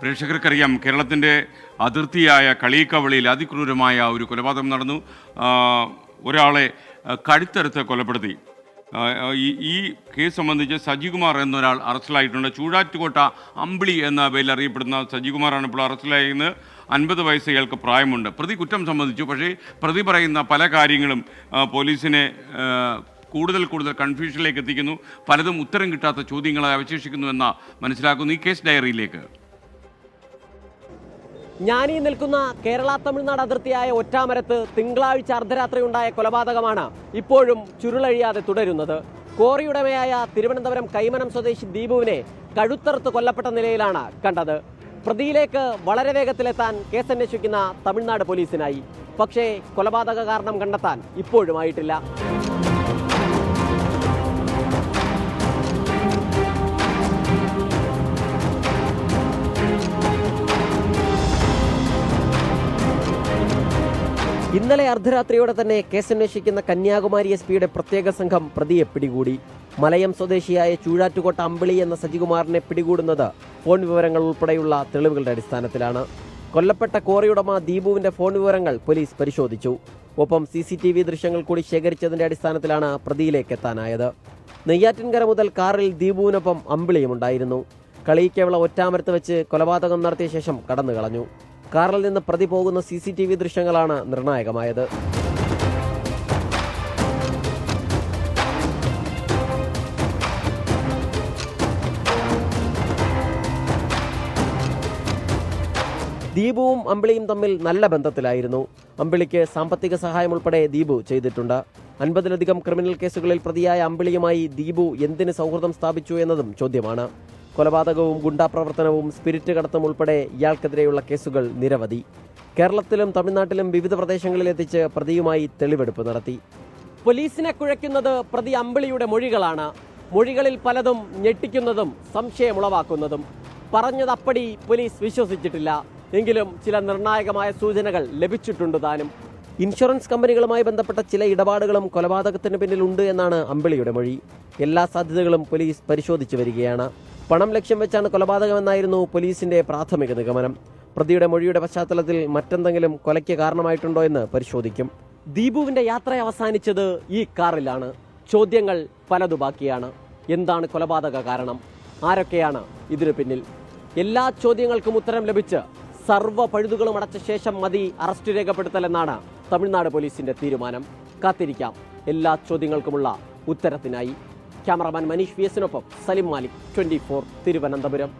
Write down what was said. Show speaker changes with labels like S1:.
S1: പ്രേക്ഷകർക്കറിയാം കേരളത്തിന്റെ അതിർത്തിയായ കളീക്കവളിയിൽ അതിക്രൂരമായ ഒരു കൊലപാതകം നടന്നു. ഒരാളെ കഴുത്തറുത്ത് കൊലപ്പെടുത്തി. ഈ ഈ കേസ് സംബന്ധിച്ച് സജികുമാർ എന്നൊരാൾ അറസ്റ്റിലായിട്ടുണ്ട്. ചൂഴാറ്റുകോട്ട അമ്പിളി എന്ന പേരിൽ അറിയപ്പെടുന്ന സജികുമാറാണ് ഇപ്പോൾ അറസ്റ്റിലായിരുന്നത്. അൻപത് വയസ്സ് ഇയാൾക്ക് പ്രായമുണ്ട്. പ്രതി കുറ്റം സംബന്ധിച്ചു. പക്ഷേ പ്രതി പറയുന്ന പല കാര്യങ്ങളും പോലീസിനെ കൂടുതൽ കൂടുതൽ കൺഫ്യൂഷനിലേക്ക് എത്തിക്കുന്നു. പലതും ഉത്തരം കിട്ടാത്ത ചോദ്യങ്ങളെ അവശേഷിക്കുന്നുവെന്ന മനസ്സിലാക്കുന്നു ഈ കേസ് ഡയറിയിലേക്ക്.
S2: ഞാനീ നിൽക്കുന്ന കേരള തമിഴ്നാട് അതിർത്തിയായ ഒറ്റാമരത്ത് തിങ്കളാഴ്ച അർദ്ധരാത്രി ഉണ്ടായ കൊലപാതകമാണ് ഇപ്പോഴും ചുരുളഴിയാതെ തുടരുന്നത്. കോറിയുടമയായ തിരുവനന്തപുരം കൈമനം സ്വദേശി ദീപുവിനെ കഴുത്തറുത്ത് കൊല്ലപ്പെട്ട നിലയിലാണ് കണ്ടത്. പ്രതിയിലേക്ക് വളരെ വേഗത്തിലെത്താൻ കേസന്വേഷിക്കുന്ന തമിഴ്നാട് പോലീസിനായി. പക്ഷേ കൊലപാതക കാരണം കണ്ടെത്താൻ ഇപ്പോഴുമായിട്ടില്ല ഇന്നലെ അർദ്ധരാത്രിയോടെ തന്നെ കേസന്വേഷിക്കുന്ന കന്യാകുമാരി എസ് പിയുടെ പ്രത്യേക സംഘം പ്രതിയെ പിടികൂടി. മലയം സ്വദേശിയായ ചൂഴാറ്റുകോട്ട അമ്പിളി എന്ന സജികുമാറിനെ പിടികൂടുന്നത് ഫോൺ വിവരങ്ങൾ ഉൾപ്പെടെയുള്ള തെളിവുകളുടെ അടിസ്ഥാനത്തിലാണ്. കൊല്ലപ്പെട്ട കോറിയുടമ ദീപുവിന്റെ ഫോൺ വിവരങ്ങൾ പോലീസ് പരിശോധിച്ചു. ഒപ്പം സി സി ടി വി ദൃശ്യങ്ങൾ കൂടി ശേഖരിച്ചതിന്റെ അടിസ്ഥാനത്തിലാണ് പ്രതിയിലേക്ക് എത്താനായത്. നെയ്യാറ്റിൻകര മുതൽ കാറിൽ ദീപുവിനൊപ്പം അമ്പിളിയും ഉണ്ടായിരുന്നു. കളിയിക്കേവള ഒറ്റാമരത്ത് വെച്ച് കൊലപാതകം നടത്തിയ ശേഷം കടന്നു കളഞ്ഞു കാറിൽ നിന്ന് പ്രതി പോകുന്ന സി സി ടി വി ദൃശ്യങ്ങളാണ് നിർണായകമായത്. ദീപുവും അമ്പിളിയും തമ്മിൽ നല്ല ബന്ധത്തിലായിരുന്നു. അമ്പിളിക്ക് സാമ്പത്തിക സഹായം ഉൾപ്പെടെ ദീപു ചെയ്തിട്ടുണ്ട്. അൻപതിലധികം ക്രിമിനൽ കേസുകളിൽ പ്രതിയായ അമ്പിളിയുമായി ദീപു എന്തിന് സൗഹൃദം സ്ഥാപിച്ചു എന്നതും ചോദ്യമാണ്. കൊലപാതകവും ഗുണ്ടാപ്രവർത്തനവും സ്പിരിറ്റ് കടത്തും ഉൾപ്പെടെ ഇയാൾക്കെതിരെയുള്ള കേസുകൾ നിരവധി. കേരളത്തിലും തമിഴ്നാട്ടിലും വിവിധ പ്രദേശങ്ങളിൽ എത്തിച്ച് പ്രതിയുമായി തെളിവെടുപ്പ് നടത്തി. പോലീസിനെ കുഴയ്ക്കുന്നത് പ്രതി അമ്പിളിയുടെ മൊഴികളാണ്. മൊഴികളിൽ പലതും ഞെട്ടിക്കുന്നതും സംശയമുളവാക്കുന്നതും. പറഞ്ഞതപ്പടി പോലീസ് വിശ്വസിച്ചിട്ടില്ല. എങ്കിലും ചില നിർണായകമായ സൂചനകൾ ലഭിച്ചിട്ടുണ്ട് താനും. ഇൻഷുറൻസ് കമ്പനികളുമായി ബന്ധപ്പെട്ട ചില ഇടപാടുകളും കൊലപാതകത്തിന് പിന്നിലുണ്ട് എന്നാണ് അമ്പിളിയുടെ മൊഴി. എല്ലാ സാധ്യതകളും പോലീസ് പരിശോധിച്ചു വരികയാണ്. പണം ലക്ഷ്യം വെച്ചാണ് കൊലപാതകമെന്നായിരുന്നു പോലീസിന്റെ പ്രാഥമിക നിഗമനം. പ്രതിയുടെ മൊഴിയുടെ പശ്ചാത്തലത്തിൽ മറ്റെന്തെങ്കിലും കൊലയ്ക്ക് കാരണമായിട്ടുണ്ടോ എന്ന് പരിശോധിക്കും. ദീപുവിന്റെ യാത്ര അവസാനിച്ചത് ഈ കാറിലാണ്. ചോദ്യങ്ങൾ പലതു ബാക്കിയാണ്. എന്താണ് കൊലപാതക കാരണം? ആരൊക്കെയാണ് ഇതിനു പിന്നിൽ? എല്ലാ ചോദ്യങ്ങൾക്കും ഉത്തരം ലഭിച്ച് സർവ പഴുതുകളും അടച്ച ശേഷം മതി അറസ്റ്റ് രേഖപ്പെടുത്തലെന്നാണ് തമിഴ്നാട് പോലീസിന്റെ തീരുമാനം. കാത്തിരിക്കാം. എല്ലാ ചോദ്യങ്ങൾക്കുമുള്ള ഉത്തരത്തിനായി. ക്യാമറമാൻ മനീഷ് വി എസിനൊപ്പം സലിം മാലിക് ട്വന്റി തിരുവനന്തപുരം.